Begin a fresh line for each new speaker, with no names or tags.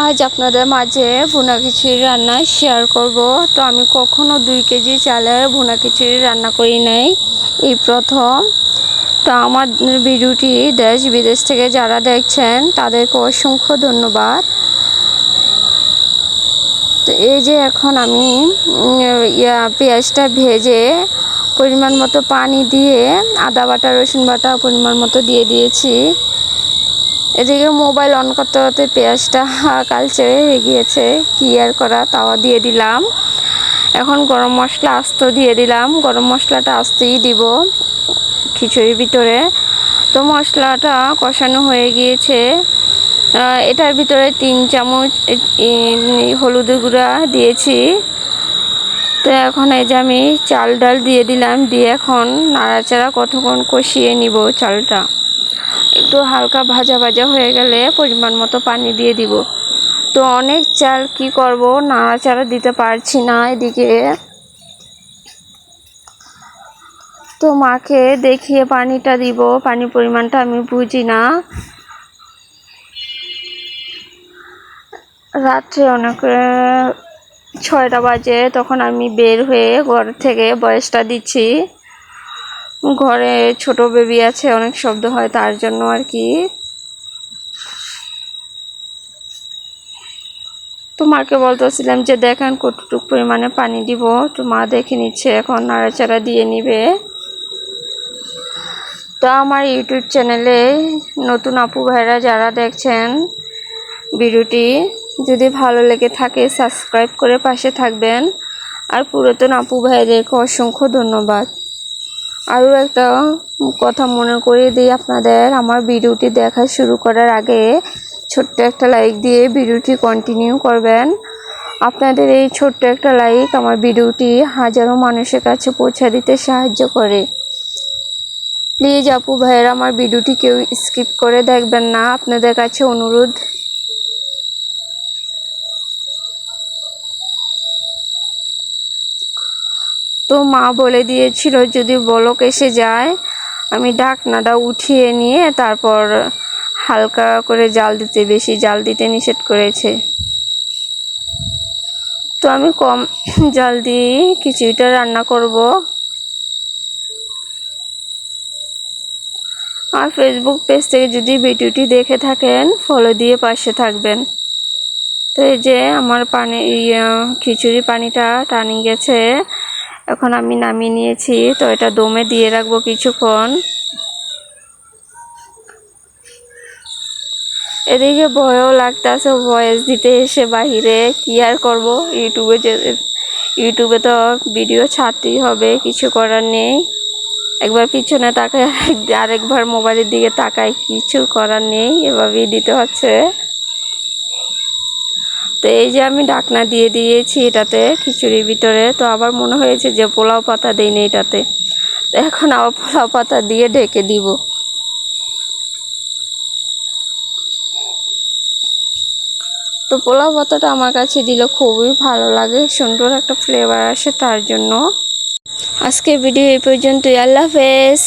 আজ আপনাদের মাঝে ভুনা খিচুড়ি রান্না শেয়ার করব। তো আমি কখনো দুই কেজি চালের ভুনা খিচুড়ি রান্না করি নাই। এই প্রথম। তো আমার ভিডিওটি দেশ বিদেশ থেকে যারা দেখছেন, তাদেরকে অসংখ্য ধন্যবাদ। তো এই যে এখন আমি পেঁয়াজটা ভেজে পরিমাণ মতো পানি দিয়ে আদা বাটা, রসুন বাটা পরিমাণ মতো দিয়ে দিয়েছি। এদিকে মোবাইল অন করতে করতে পেঁয়াজটা কালচে হয়ে গিয়েছে। কি আর করা, তাওয়া দিয়ে দিলাম। এখন গরম মশলা আস্ত দিয়ে দিলাম। গরম মশলাটা আস্তেই দিব খিচুড়ির ভিতরে। তো মশলাটা কষানো হয়ে গিয়েছে। এটার ভিতরে তিন চামচ হলুদের গুঁড়া দিয়েছি। তো এখন এই যে আমি চাল ডাল দিয়ে দিলাম, দিয়ে এখন নাড়াচাড়া কতক্ষণ কষিয়ে নিব চালটা? একটু হালকা ভাজা ভাজা হয়ে গেলে পরিমাণ মতো পানি দিয়ে দিব। তো অনেক চাল কি করব? নাড়াচাড়া দিতে পারছি না এদিকে। তো মাকে দেখিয়ে পানিটা দিব। পানি পরিমাণটা আমি বুঝি না। রাত্রে অনেক ছয়টা বাজে, তখন আমি বের হয়ে ঘর থেকে বয়সটা দিচ্ছি। ঘরে ছোট বেবি আছে, অনেক শব্দ হয় তার জন্য আর কি। তো মাকে বলতেছিলাম যে দেখেন কতটুকু পরিমাণে পানি দিব। তো মা দেখে নিচ্ছে, এখন নাড়াচাড়া দিয়ে নিবে। তো আমার ইউটিউব চ্যানেলে নতুন আপু ভাইরা যারা দেখছেন ভিডিওটি, যদি ভালো লেগে থাকে সাবস্ক্রাইব করে পাশে থাকবেন। আর পুরাতন আপু ভাইদেরকে অসংখ্য ধন্যবাদ। আরও একটা কথা মনে করিয়ে দিই আপনাদের। আমার ভিডিওটি দেখা শুরু করার আগে ছোট্ট একটা লাইক দিয়ে ভিডিওটি কন্টিনিউ করবেন। আপনাদের এই ছোট্ট একটা লাইক আমার ভিডিওটি হাজারো মানুষের কাছে পৌঁছে দিতে সাহায্য করে। প্লিজ আপু ভাইয়েরা, আমার ভিডিওটি কেউ স্কিপ করে দেখবেন না। আপনাদের কাছে অনুরোধ তো মা বলে দিয়েছিল যদি বলক এসে যায় আমি ঢাকনাটা উঠিয়ে নিয়ে তারপর হালকা করে জাল দিতে বেশি জাল দিতে নিষেধ করেছে। তো আমি কম জাল দিয়ে খিচুড়িটা রান্না করব। আর ফেসবুক পেজ থেকে যদি ভিডিওটি দেখে থাকেন ফলো দিয়ে পাশে থাকবেন। তো এই যে আমার পানি ইয়ে, খিচুড়ি পানিটা টানি গেছে। এখন আমি নামিয়ে নিয়েছি, তো এটা দমে দিয়ে রাখব কিছুক্ষণ। এদিকে ভয়ও লাগতেছে ভয়েস দিতে এসে বাহিরে, কি আর করব? ইউটিউবে যে, ইউটিউবে তো ভিডিও ছাড়তেই হবে, কিছু করার নেই। একবার পিছনে তাকায়, আরেকবার মোবাইলের দিকে তাকায়, কিছু করার নেই, এভাবেই দিতে হচ্ছে। তো এই যে আমি ডাকনা দিয়ে দিয়েছি এটাতে খিচুড়ির ভিতরে। তো আবার মনে হয়েছে যে পোলাও পাতা দিইনি এটাতে। এখন আবার পোলাও পাতা দিয়ে ঢেকে দিব। তো পোলাও পাতাটা আমার কাছে দিলে খুবই ভালো লাগে, সুন্দর একটা ফ্লেভার আসে তার জন্য। আজকে ভিডিও এই পর্যন্তই। আল্লাহ হাফেজ।